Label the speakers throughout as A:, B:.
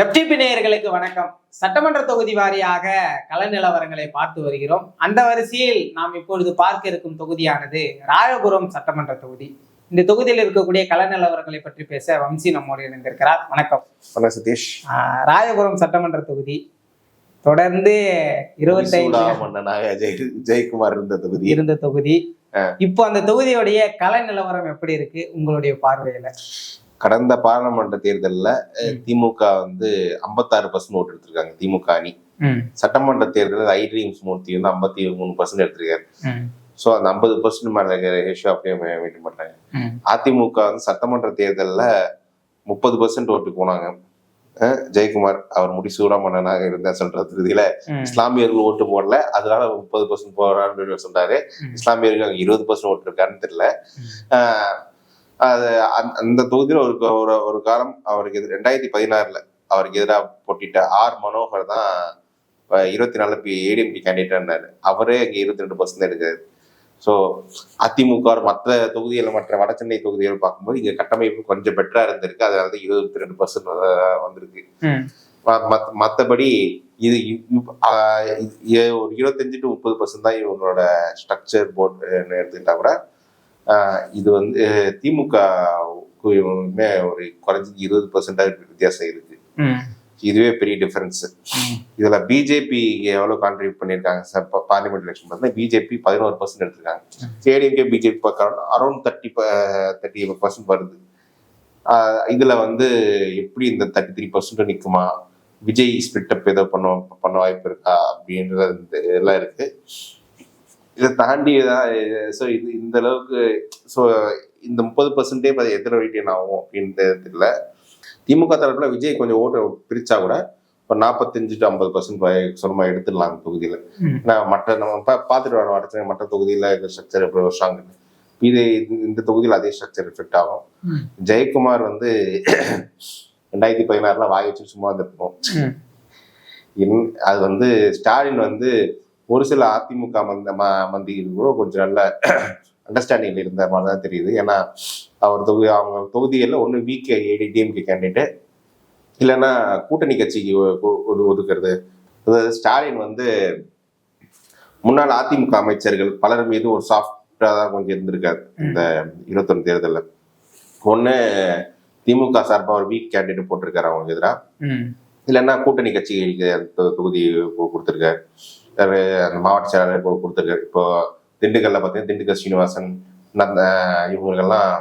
A: FTP நேயர்களுக்கு வணக்கம். சட்டமன்ற தொகுதி வாரியாக கள நிலவரங்களை பார்த்து வருகிறோம். அந்த வரிசையில் நாம் இப்பொழுது பார்க்க இருக்கும் தொகுதியானது ராயபுரம் சட்டமன்ற தொகுதி. இந்த தொகுதியில் இருக்கக்கூடிய கள நிலவரங்களை பற்றி பேச வம்சி நம்மோடு இணைந்திருக்கிறார். வணக்கம்.
B: வணக்கம் சதீஷ்.
A: ராயபுரம் சட்டமன்ற தொகுதி. தொடர்ந்து இருபத்தைந்து
B: ஜெயக்குமார் இருந்த தொகுதி.
A: இருந்த தொகுதி. இப்போ அந்த தொகுதியுடைய கள நிலவரம் எப்படி இருக்கு? உங்களுடைய பார்வையில.
B: கடந்த பாராளுமன்ற தேர்தல்ல திமுக வந்து 56% பர்சன்ட் ஓட்டு எடுத்திருக்காங்க திமுக அணி. சட்டமன்ற தேர்தலில் ஐ ட்ரீம்ஸ் மூர்த்தி வந்து ஐம்பத்தி மூணு பர்சன்ட் எடுத்திருக்காரு. ஸோ அந்த ஐம்பது பர்சன்ட் மேல ரேஷியோ அப்படியே மெயின்டைன் பண்றாங்க
A: ம்,
B: அதிமுக வந்து சட்டமன்ற தேர்தல்ல முப்பது பர்சன்ட் ஓட்டு போனாங்க. ஜெயக்குமார் அவர் முடிசூடா மன்னனாக இருந்த சொல்ற தொகுதியில
A: ம்,
B: இஸ்லாமியர்கள் ஓட்டு போடல. அதனால முப்பது பர்சன்ட் போறான்னு சொல்றாரு. இஸ்லாமியர்கள் அங்க இருபது பர்சன்ட் ஓட்டு இருக்காருன்னு தெரியல. அது அந்த- தொகுதியில் ஒரு ஒரு ஒரு காலம் அவருக்கு எதிர் ரெண்டாயிரத்தி பதினாறுல அவருக்கு எதிராக போட்டிட்ட ஆர் மனோகர் தான் இருபத்தி நாலு பி ஏடிஎம்பி கேண்டிடேட்னாரு அவரே அங்கே இருபத்தி ரெண்டு பர்சன்ட் எடுக்காரு ஸோ அதிமுக மற்ற தொகுதிகள் மற்ற வட சென்னை தொகுதிகள் பார்க்கும்போது இங்க கட்டமைப்பு கொஞ்சம் பெட்டரா இருந்திருக்கு. அதனால தான் இருபத்தி ரெண்டு பர்சன்ட் வந்திருக்கு.
A: ம்,
B: ம- மத்த- மத்தபடி இது ஒரு இருபத்தஞ்சு டு முப்பது பர்சன்ட் தான் இவங்களோட ஸ்ட்ரக்சர் போர்ட் எடுத்துக்கிட்டா கூட இது வந்து திமுக க்குமே ஒரு குறைஞ்சி இருபது பர்சன்டா வித்தியாசம் இருக்கு. இதுவே பெரிய டிஃபரன்ஸ். இதுல பிஜேபி எவ்வளவு கான்ட்ரிபியூட் பண்ணியிருக்காங்க? பார்லிமெண்ட் எலெக்ஷன் பார்த்தீங்கன்னா பிஜேபி பதினோரு பர்சன்ட் எடுத்திருக்காங்க. ADMK BJP around thirty thirty percent வருது. இதுல வந்து எப்படி இந்த தேர்ட்டி த்ரீ பர்சன்ட் நிக்குமா? விஜய் ஸ்பிளிட் அப் ஏதோ பண்ண பண்ண வாய்ப்பு இருக்கா? அப்படின்றது இதெல்லாம் இருக்கு. இதை தாண்டி ஸோ இது இந்த அளவுக்கு ஸோ இந்த முப்பது பர்சன்டே எத்தனை வெயிட்டியன் ஆகும் அப்படின்றது இல்லை திமுக தரப்புல விஜய் கொஞ்சம் ஓட்டு பிரிச்சா கூட ஒரு நாற்பத்தஞ்சு டு ஐம்பது பர்சன்ட் சுலமா எடுத்துடலாம் தொகுதியில. ஏன்னா மற்ற நம்ம பா- பார்த்துட்டு வரோம் அடுத்த மற்ற தொகுதியில ஸ்ட்ரக்சர் எப்படி ஸ்ட்ராங் இது இந்த- தொகுதியில் அதே ஸ்ட்ரக்சர் எஃபெக்ட் ஆகும். ஜெயக்குமார் வந்து ரெண்டாயிரத்தி பதினாறுல வாய் வச்சு சும்மா இருந்திருக்கோம் அது வந்து ஸ்டாலின் வந்து ஒரு சில அதிமுக மந்த ம- மந்திகள் கூட கொஞ்சம் நல்ல அண்டர்ஸ்டாண்டிங் இருந்த மாதிரி தான் தெரியுது. ஏன்னா அவர் தொகுதி அவங்க தொகுதிகளில் ஒன்று விகே ஏடி டிஎம்கே கேண்டிடேட் இல்லைன்னா கூட்டணி கட்சிக்கு ஒதுக்குறது. அதாவது ஸ்டாலின் வந்து முன்னாள் அதிமுக அமைச்சர்கள் பலர் மீது ஒரு சாஃப்டாக தான் கொஞ்சம் இருந்திருக்காரு இந்த இருபத்தொன்னு தேர்தலில். ஒன்று திமுக சார்பாக ஒரு வீக் கேண்டிடேட் போட்டிருக்காரு அவங்களுக்கு எதிராக இல்லைன்னா கூட்டணி கட்சிகளுக்கு தொகுதி கொடுத்திருக்காரு. அந்த மாவட்ட செயலாளர் கொடுத்திருக்காரு இப்போ திண்டுக்கல்ல பார்த்தீங்கன்னா திண்டுக்கல் சீனிவாசன் நந்த இவங்களுக்கெல்லாம்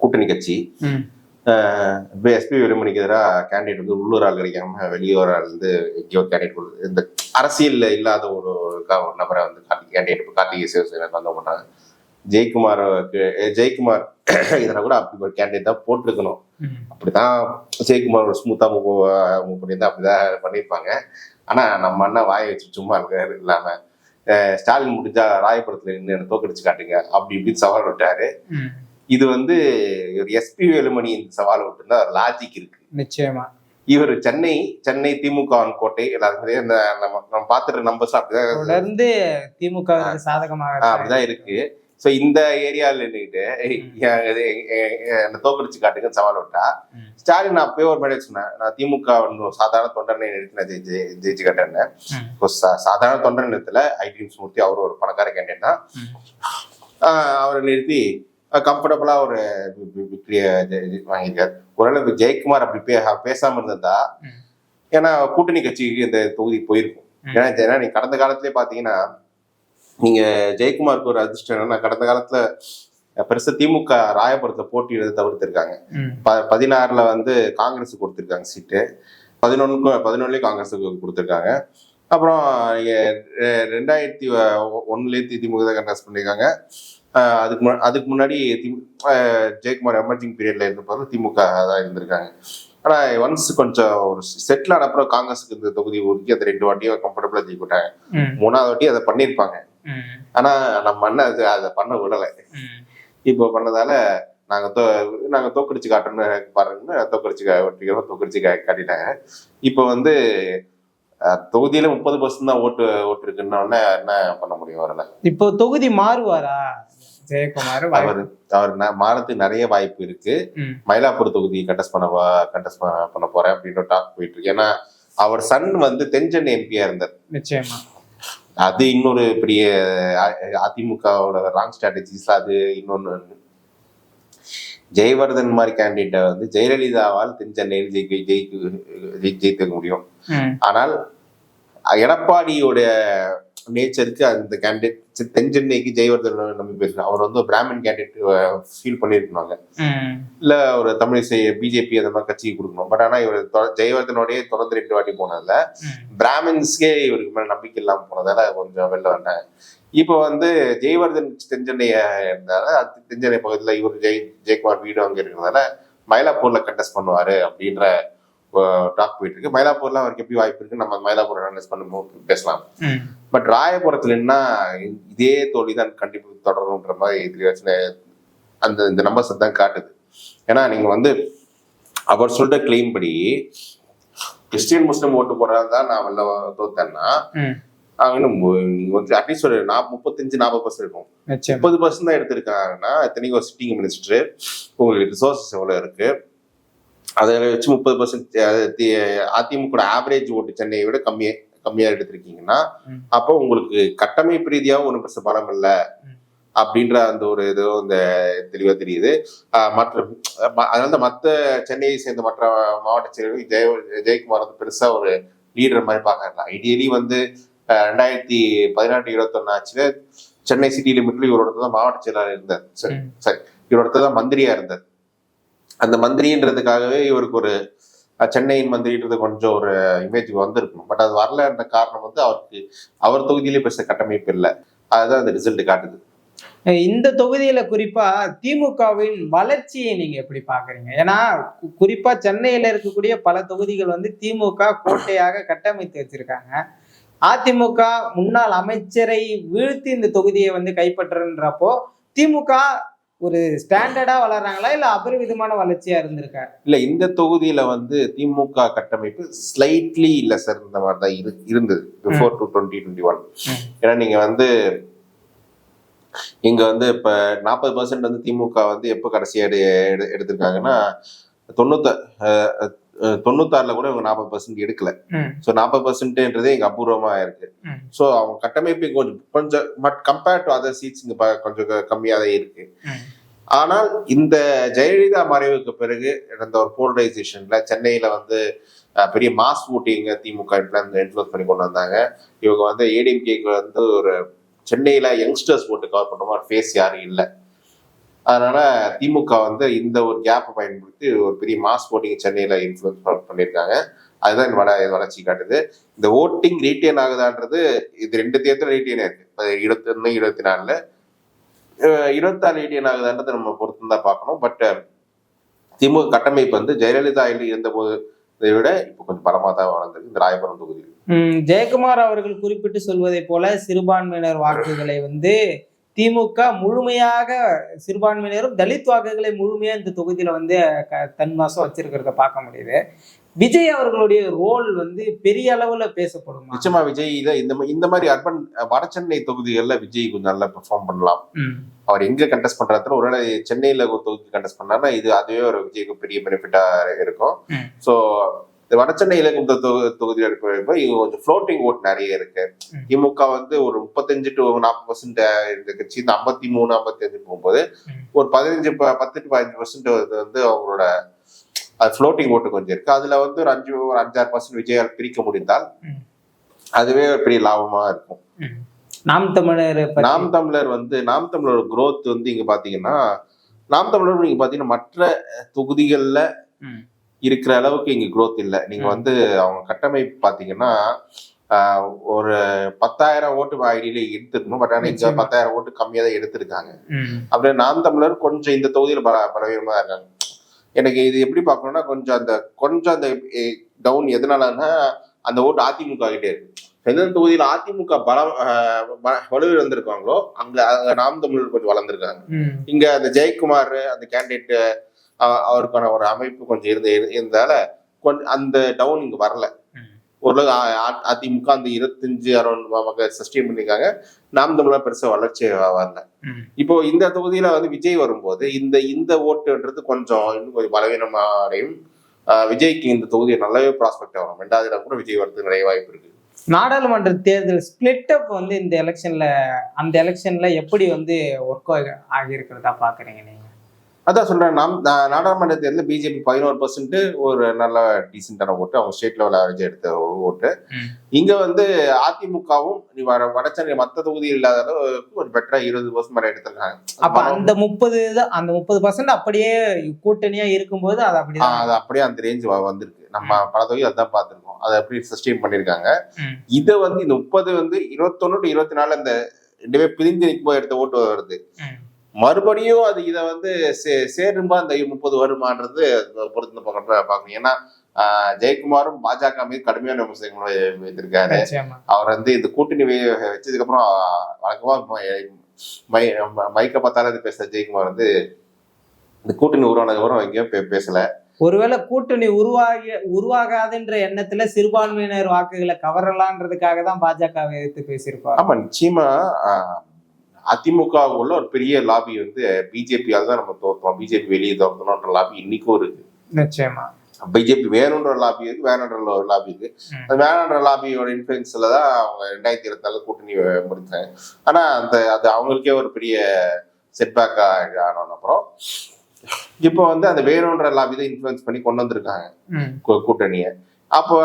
B: கூட்டணி கட்சி. இப்போ எஸ்பி வேலுமணிக்கு எதிராக கேண்டிடேட் வந்து உள்ளூர் ஆள் கிடைக்காம வெளியூர் ஆள் வந்து எங்கேயோ கேண்டிடேட் கொடுத்து இந்த அரசியல்ல இல்லாத ஒரு நபரை வந்து கார்த்தி கேண்டிடேட் கார்த்திகை சிவசேனா வந்து பண்ணாங்க ஜெயக்குமாருக்கு ஜெயக்குமார் இதில் கூட அப்படி ஒரு கேண்டிடேட் தான் போட்டிருக்கணும். அப்படிதான் ஜெயக்குமார் ஸ்மூத்தா மூவ் பண்ணியிருந்தா அப்படிதான் பண்ணியிருப்பாங்க. ஆனா நம்ம அண்ணா வாயை வச்சு சும்மா இருக்காரு இல்லாம ஸ்டாலின் முடிஞ்சா ராயபுரத்துல நின்று தோக்கடிச்சு காட்டுங்க அப்படி இப்படின்னு சவால் விட்டாரு. இது வந்து ஒரு எஸ்பி வேலுமணி இந்த சவால் விட்டுருந்தா லாஜிக் இருக்கு.
A: நிச்சயமா.
B: இவர் சென்னை சென்னை திமுக கோட்டை எல்லாருமே நம்ம நம்ம பார்த்துட்டு நம்பர்ஸ் அப்படிதான்
A: தொடர்ந்து திமுக சாதகமாக
B: அப்படிதான் இருக்கு. சோ இந்த ஏரியால நின்றுட்டு என்ன தோக்கடிச்சு காட்டுங்கன்னு சவால் விட்டா. ஸ்டாலின் நான் அப்பயே ஒரு மேடை சொன்னேன் நான் திமுக சாதாரண தொண்டனை நிறுத்தி நான் ஜெயிச்சு ஜெயிச்சு காட்டேன்
A: ம்.
B: இப்போ சா- சாதாரண தொண்டர் நிறுத்தல ஐடிஎம் மூர்த்தி அவர் ஒரு பணக்கார கேண்டேட் தான் அவரை நிறுத்தி கம்ஃபர்டபுளா ஒரு விக்டரிய வாங்கியிருக்காரு ஓரளவு ஜெயக்குமார் அப்படி பே- பேசாம இருந்திருந்தா
A: ம்.
B: ஏன்னா கூட்டணி கட்சிக்கு இந்த தொகுதி போயிருக்கும். ஏன்னா ஏன்னா நீங்க கடந்த காலத்திலே பாத்தீங்கன்னா நீங்க ஜெயக்குமாருக்கு ஒரு அதிர்ஷ்டம் என்னன்னா கடந்த காலத்துல பெருசா திமுக ராயபுரத்தை போட்டியிடுறதை தவிர்த்திருக்காங்க. ப பதினாறுல வந்து காங்கிரஸ் கொடுத்துருக்காங்க சீட்டு. பதினொன்னுக்கு பதினொன்னுலயும் காங்கிரஸுக்கு கொடுத்துருக்காங்க. அப்புறம் ரெண்டாயிரத்தி ஒ- ஒண்ணுலேயே திமுக தான் கண்டஸ்ட் பண்ணியிருக்காங்க. அதுக்கு அதுக்கு முன்னாடி திமு- ஜெயக்குமார் எமர்ஜிங் பீரியட்ல இருந்தபோது திமுக தான் இருந்திருக்காங்க. ஆனா ஒன்ஸ் கொஞ்சம் ஒரு செட்டில் ஆன அப்புறம் காங்கிரஸுக்கு இந்த தொகுதி ஒதுக்கி அந்த ரெண்டு வாட்டியும் கம்ஃபர்டபுளா ஜெயிக்கிட்டாங்க மூணாவது வாட்டி அதை பண்ணியிருப்பாங்க. ஆனா நம்ம அது அதை பண்ண விடலை. இப்போ பண்ணதால நாங்க தோ நாங்க தோக்கடிச்சு காட்டணும்னு பாருங்கன்னு தோக்கடிச்சு கா- வெற்றிகரமா தோக்கடிச்சு கா- காட்டிட்டாங்க. இப்போ வந்து தொகுதியில முப்பது பர்சன்ட் தான் ஓட்டு ஓட்டு இருக்குன்னா என்ன பண்ண முடியும் வரல
A: இப்போ தொகுதி மாறுவாரா? ஜெயக்குமார்
B: அவர் அவர் ந- மாறதுக்கு நிறைய வாய்ப்பு இருக்கு. மயிலாப்பூர் தொகுதி கண்டஸ்ட் பண்ண கண்டஸ்ட் பண்ண போறேன் அப்படின்னு டாக் போயிட்டு இருக்கு. ஏன்னா அவர் சன் வந்து தென்சென்னை எம்பியா இருந்தார்.
A: நிச்சயமா.
B: அது இன்னொரு பெரிய அதிமுகவோட ராங் ஸ்ட்ராட்டஜிஸ் அது இன்னொன்னு ஜெயவர்தன் மாதிரி கேண்டிடேட்டை வந்து ஜெயலலிதாவால் தென்சென்னையில் ஜெயிக்க ஜெயிக்க ஜெயி- ஜெயிக்க முடியும். ஆனால் எடப்பாடியோட நேச்சருக்கு அந்த கேண்டிடேட் தென்சென்னைக்கு ஜெயவர்தன் நம்பி பேசுறாங்க அவர் வந்து பிராமின் கேண்டிடேட் ஃபீல் பண்ணியிருக்காங்க
A: ம்,
B: இல்ல ஒரு தமிழிசை பிஜேபி அந்த மாதிரி கட்சிக்கு கொடுக்கணும். பட் ஆனா இவர் ஜெயவர்தனோடய தொடர்ந்து ரெண்டு வாட்டி போனதுல. பிராமின்ஸ்க்கே இவருக்கு மேல நம்பிக்கை இல்லாம போனதால கொஞ்சம் வெளில வந்தாங்க இப்போ வந்து ஜெயவர்தன் தென்சென்னைய இருந்தால அது தென்சென்னை பகுதியில் இவர் ஜெய் ஜெயக்குமார் வீடு அங்க இருக்கிறதால மயிலாப்பூர்ல கண்டெஸ்ட் பண்ணுவாரு அப்படின்ற டாக் போயிட்டு இருக்கு மயிலாப்பூர்ல அவருக்கு எப்படி வாய்ப்பு இருக்கு நம்ம மயிலாப்பூர் கண்டெஸ்ட் பண்ணும்போது பேசலாம். பட் ராயபுரத்துல என்ன இதே தோல்வி தான் கண்டிப்பா தொடரும்ன்ற மாதிரி இது அந்த இந்த நம்பர்ஸ் தான் காட்டுது. ஏன்னா நீங்க வந்து அவர் சொல்ற கிளைம் படி கிறிஸ்டியன் முஸ்லிம் ஓட்டு போடுறதா நான் வெளில தோத்தேன்னா நீங்க வந்து அட்லீஸ்ட் ஒரு முப்பத்தஞ்சு நாற்பது பர்சன்ட் இருக்கும். முப்பது பர்சன்ட் தான் எடுத்திருக்காங்கன்னா இத்தனைக்கும் ஒரு சிட்டிங் மினிஸ்டர் உங்களுக்கு ரிசோர்சஸ் எவ்வளவு இருக்கு. அதை வச்சு முப்பது பர்சன்ட் அதிமுக ஆவரேஜ் ஓட்டு சென்னையை விட கம்மியா கம்மியா எடுத்திருக்கீங்கன்னா. அப்போ உங்களுக்கு கட்டமைப்பு ரீதியாக ஒன்றும் பெருசு பலம் இல்லை. அப்படின்ற அந்த ஒரு இது இந்த தெளிவா தெரியுது மற்ற அதனால தான் மற்ற சென்னையை சேர்ந்த மற்ற மாவட்ட செயலர்கள் ஜெய ஜெயக்குமார் வந்து பெருசா ஒரு லீடர் மாதிரி பார்க்கறல ஐடியலி வந்து ரெண்டாயிரத்தி பதினெட்டு இருபத்தொன்னு ஆச்சுல சென்னை சிட்டி லிமிட்ல இவரோட தான் மாவட்ட செயலாளர் இருந்தார் சரி. சரி இவரோட தான் மந்திரியா இருந்தார் அந்த மந்திரின்றதுக்காகவே இவருக்கு ஒரு சென்னையின் மந்திரின்றது கொஞ்சம் ஒரு இமேஜ் வந்திருக்கணும். பட் அது வரலன்ற காரணம் வந்து அவருக்கு அவர் தொகுதியிலே பேச கட்டமைப்பு இல்லை. அதுதான் அந்த ரிசல்ட் காட்டுது.
A: இந்த தொகுதியில குறிப்பா திமுகவின் வளர்ச்சியை நீங்க எப்படி பாக்குறீங்க ஏன்னா குறிப்பா சென்னையில இருக்கக்கூடிய பல தொகுதிகள் வந்து திமுக கோட்டையாக கட்டமைத்து வச்சிருக்காங்க. அதிமுக முன்னாள் அமைச்சரை வீழ்த்தி இந்த தொகுதியை வந்து கைப்பற்றுன்றப்போ திமுக ஒரு ஸ்டாண்டர்டா வளர்றாங்களா? இல்ல அபரிவிதமான வளர்ச்சியா இருந்திருக்கா?
B: இல்ல இந்த தொகுதியில வந்து திமுக கட்டமைப்பு ஸ்லைட்லி இல்ல சார் இந்த மாதிரி தான் இரு இருந்தது. Before to twenty twenty one. ஏன்னா நீங்க வந்து இங்க வந்து இப்ப நாற்பது பர்சன்ட் வந்து திமுக வந்து எப்போ கடைசியா எடு எடு- எடுத்திருக்காங்கன்னா தொண்ணூத்த தொண்ணூத்தாறுல கூட இவங்க நாற்பது பர்சன்ட் எடுக்கல. ஸோ நாற்பது பர்சன்ட்ன்றதே இங்க அபூர்வமா இருக்கு. ஸோ அவங்க கட்டமைப்பு கொஞ்சம் கொஞ்சம் but compared to other seats இங்க கொஞ்சம் க- கம்மியா தான் இருக்கு. ஆனால் இந்த ஜெயலலிதா மறைவுக்கு பிறகு நடந்த ஒரு போலரைசேஷன்ல சென்னையில வந்து பெரிய மாஸ் ஓட்டிங் திமுக இன்ஃபுளுஸ் பண்ணி கொண்டு வந்தாங்க. இவங்க வந்து ஏடிஎம்கேக்கு வந்து ஒரு சென்னையில யங்ஸ்டர்ஸ் ஓட்டு கவர் பண்ற மாதிரி ஃபேஸ் யாரும் இல்லை. அதனால திமுக வந்து இந்த ஒரு கேப்பை பயன்படுத்தி ஒரு பெரிய மாஸ் ஓட்டிங் சென்னையில இன்ஃபுளுஸ் பண்ணியிருக்காங்க. அதுதான் வட வளர்ச்சி காட்டுது. இந்த ஓட்டிங் ரீட்டைன் ஆகுதான்றது இது ரெண்டு தேர்தல் ரீட்டைன் இருக்கு இருபத்தொன்னு இருபத்தி ஒன்று இருபத்தி நாலுல இருபத்தாறு ரீட்டைன் ஆகுதான்றது நம்ம பொறுத்து தான் பார்க்கணும். பட் திமுக கட்டமைப்பு வந்து ஜெயலலிதா இருந்த போது இதை விட இப்போ கொஞ்சம் பலமாக தான் வளர்ந்தது இந்த ராயபுரம் தொகுதியில்.
A: ஜெயக்குமார் அவர்கள் குறிப்பிட்டு சொல்வதை போல சிறுபான்மையினர் வாக்குகளை வந்து திமுக முழுமையாக சிறுபான்மையினரும் தலித் வாக்குகளை முழுமையா இந்த தொகுதியில வந்து க- தன்மாசம் வச்சிருக்கிறத பார்க்க முடியுது. விஜய் அவர்களுடைய ரோல் வந்து பெரிய அளவுல பேசப்படுமா?
B: நிச்சயமா விஜய் இதை இந்த இந்த மாதிரி அர்பன் வடசென்னை தொகுதிகளில் விஜய் கொஞ்சம் நல்லா பெர்ஃபார்ம் பண்ணலாம். அவர் எங்க கண்டெஸ்ட் பண்றதுல ஒருவேளை சென்னையில ஒரு தொகுதி கண்டெஸ்ட் பண்ணாருன்னா இது அதுவே ஒரு விஜய்க்கு பெரிய பெனிஃபிட்டா இருக்கும். ஸோ இந்த தொகு- தொகுதியில் இருக்கிறப்ப இங்க கொஞ்சம் ஃப்ளோட்டிங் ஓட் நிறைய இருக்கு. திமுக வந்து ஒரு முப்பத்தஞ்சு டு நாற்பது பர்சன்ட் இந்த கட்சி இந்த ஐம்பத்தி மூணு ஐம்பத்தி அஞ்சு போகும்போது. ஒரு பதினஞ்சு பத்து டு பதினஞ்சு பர்சன்ட் வந்து அவங்களோட அது ஃப்ளோட்டிங் ஓட்டு கொஞ்சம் இருக்கு அதுல வந்து ஒரு அஞ்சு ஒரு அஞ்சாறு பர்சன்ட் விஜயால் பிரிக்க முடிந்தால். அதுவே பெரிய லாபமா இருக்கும்.
A: நாம் தமிழர்
B: நாம் தமிழர் வந்து நாம் தமிழரோட growth வந்து இங்க பாத்தீங்கன்னா நாம் தமிழர் நீங்க பாத்தீங்கன்னா மற்ற தொகுதிகள்ல இருக்கிற அளவுக்கு இங்க growth இல்ல. நீங்க
A: ம்.
B: வந்து அவங்க கட்டமைப்பு பாத்தீங்கன்னா ஆஹ், ஒரு பத்தாயிரம் ஓட்டு ஐடியில எடுத்துருக்கணும். பட் ஆனா இங்க. பத்தாயிரம் ஓட்டு கம்மியா தான் எடுத்திருக்காங்க. அப்படியே நாம் தமிழர் கொஞ்சம் இந்த தொகுதியில பல பலவீனமா இருக்காங்க. எனக்கு இது எப்படி பார்க்கணும்னா கொஞ்சம் அந்த கொஞ்சம் அந்த டவுன் எதனாலன்னா அந்த ஓட்டு அதிமுக கிட்டே இருக்கு. எந்த தொகுதியில அதிமுக பலம் வந்திருக்காங்களோ அங்க அங்க நாம் தமிழர் கொஞ்சம் வளர்ந்துருக்காங்க. இங்க அந்த ஜெயக்குமார் அந்த கேண்டிடேட் அவருக்கான ஒரு அமைப்பு கொஞ்சம் இருந்து இருந்தால கொஞ்சம் அந்த டவுன் இங்க வரல. ஓரளவு அதிமுக அந்த இருபத்தஞ்சு அரௌண்ட் சஸ்டெயின் பண்ணியிருக்காங்க நாம் தமிழர் பெருசா வளர்ச்சி வரல. இப்போ இந்த தொகுதியில வந்து விஜய் வரும்போது இந்த இந்த ஓட்டுன்றது கொஞ்சம் இன்னும் கொஞ்சம் பலவீனமா அடையும் விஜய்க்கு இந்த தொகுதி நல்லாவே ப்ராஸ்பெக்ட் வரும் ரெண்டாவது இடம் கூட விஜய் வரதுக்கு நிறைய வாய்ப்பு இருக்கு.
A: நாடாளுமன்ற தேர்தல் ஸ்பிளிட் அப் வந்து இந்த எலெக்ஷன்ல அந்த எலெக்ஷன்ல எப்படி வந்து ஒர்க் ஆகி இருக்கிறதா பாக்குறீங்க நீங்க?
B: அதான் சொல்றேன் நாம் நாடாளுமன்ற தேர்தலில் பிஜேபி பதினோரு பர்சன்ட் ஒரு நல்ல டீசென்டான ஓட்டு அவங்க ஸ்டேட் லெவல் ஆவரேஜ் எடுத்த ஓட்டு. இங்க வந்து அதிமுகவும் வட வடச்சென்னை மற்ற தொகுதி இல்லாத அளவுக்கு ஒரு பெட்டரா இருபது பர்சன்ட் வரை எடுத்திருக்காங்க.
A: அப்ப அந்த முப்பது அந்த முப்பது பர்சன்ட் அப்படியே கூட்டணியா இருக்கும்போது அது
B: ஆஹ்
A: அப்படிதான்
B: அது அப்படியே அந்த ரேஞ்ச் வந்திருக்கு. நம்ம பல தொகுதி அதான் பார்த்திருக்கோம். அதை எப்படி சஸ்டெயின் பண்ணியிருக்காங்க. இதை வந்து இந்த முப்பது வந்து இருபத்தொன்னு டு இருபத்தி நாலு இந்த ரெண்டுமே பிரிஞ்சு நிற்கும் எடுத்த ஓட்டு வருது. மறுபடியும் அது இதை வந்து சே சேரும்பா அந்த முப்பது வருமானது பொறுத்து பார்க்கணும். ஏன்னா ஜெயக்குமாரும் பாஜக மீது கடுமையான விமர்சனங்களை வைத்திருக்காரு. அவர் வந்து இந்த கூட்டணி வச்சதுக்கு அப்புறம் வழக்கமா மை- மைக்க பார்த்தாலும் இது பேசுற ஜெயக்குமார் வந்து இந்த கூட்டணி உருவானதுக்கு அப்புறம் எங்கேயும் பே- பேசல.
A: ஒருவேளை கூட்டணி உருவாகி உருவாகாதுன்ற எண்ணத்துல சிறுபான்மையினர் வாக்குகளை கவரலான்றதுக்காக தான் பாஜக எதிர்த்து பேசியிருப்பார்.
B: ஆமா நிச்சயமா ஆஹ், அதிமுக உள்ள ஒரு பெரிய லாபி வந்து பிஜேபியால தான் நம்ம தோற்றோம் பிஜேபி வெளியே தோற்றணும்ன்ற லாபி இன்னைக்கும் இருக்கு.
A: நிச்சயமா.
B: பிஜேபி வேணுன்ற லாபி இருக்கு வேணுன்ற ஒரு லாபி இருக்கு. அந்த வேணுன்ற லாபியோட இன்ஃபுளுன்ஸ்ல தான் அவங்க ரெண்டாயிரத்தி இருபத்தாலு கூட்டணி முடிச்சாங்க. ஆனா அந்த அது அவங்களுக்கே ஒரு பெரிய செட்பேக்கா ஆனோம் அப்புறம் இப்போ வந்து அந்த வேணுன்ற லாபி தான் இன்ஃபுளுன்ஸ் பண்ணி கொண்டு வந்திருக்காங்க. கூட்டணியை. அப்போ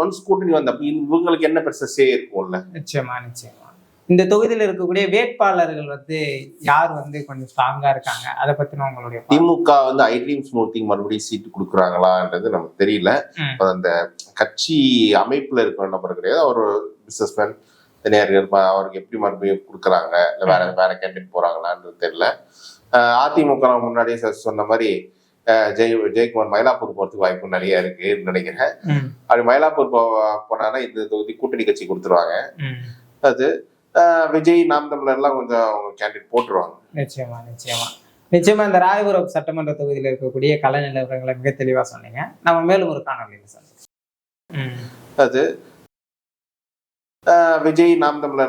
B: ஒன்ஸ் கூட்டணி வந்தப்ப இவங்களுக்கு என்ன பெருசா சே இருக்கும்ல?
A: நிச்சயமா நிச்சயமா. இந்த தொகுதியில இருக்கக்கூடிய வேட்பாளர்கள் வந்து யார் வந்து கொஞ்சம் ஸ்ட்ராங்கா இருக்காங்க? அதை பத்தின உங்களுடைய.
B: திமுக வந்து ஐட்ரீம் ஸ்மூத்திங் மறுபடியும் சீட்டு கொடுக்குறாங்களான்றது நமக்கு தெரியல. அந்த கட்சி அமைப்புல இருக்கிற நபர் கிடையாது. அவர் பிசினஸ் மேன் தனியார் இருப்பா- அவருக்கு எப்படி மறுபடியும் கொடுக்குறாங்க? இல்லை வேற வேற கேண்டிடேட் போறாங்களான்றது தெரியல. அதிமுக முன்னாடியே சொன்ன மாதிரி ஜெய் ஜெயக்குமார் மயிலாப்பூர் போறதுக்கு வாய்ப்பு நிறைய இருக்குன்னு நினைக்கிறேன். அப்படி மயிலாப்பூர் போனாங்கன்னா இந்த தொகுதி கூட்டணி கட்சி கொடுத்துருவாங்க. அது விஜய் நாம் தமிழர்லாம் கொஞ்சம் கேண்டிடேட் போட்டுருவாங்க.
A: நிச்சயமா நிச்சயமா. நிச்சயமா இந்த ராயபுரம் சட்டமன்ற தொகுதியில் இருக்கக்கூடிய கலை நிலவரங்களை மிக தெளிவா சொன்னீங்க. நம்ம மேலும் ஒரு காணொலியில் சந்திப்போம்.
B: அது விஜய் நாம் தமிழர்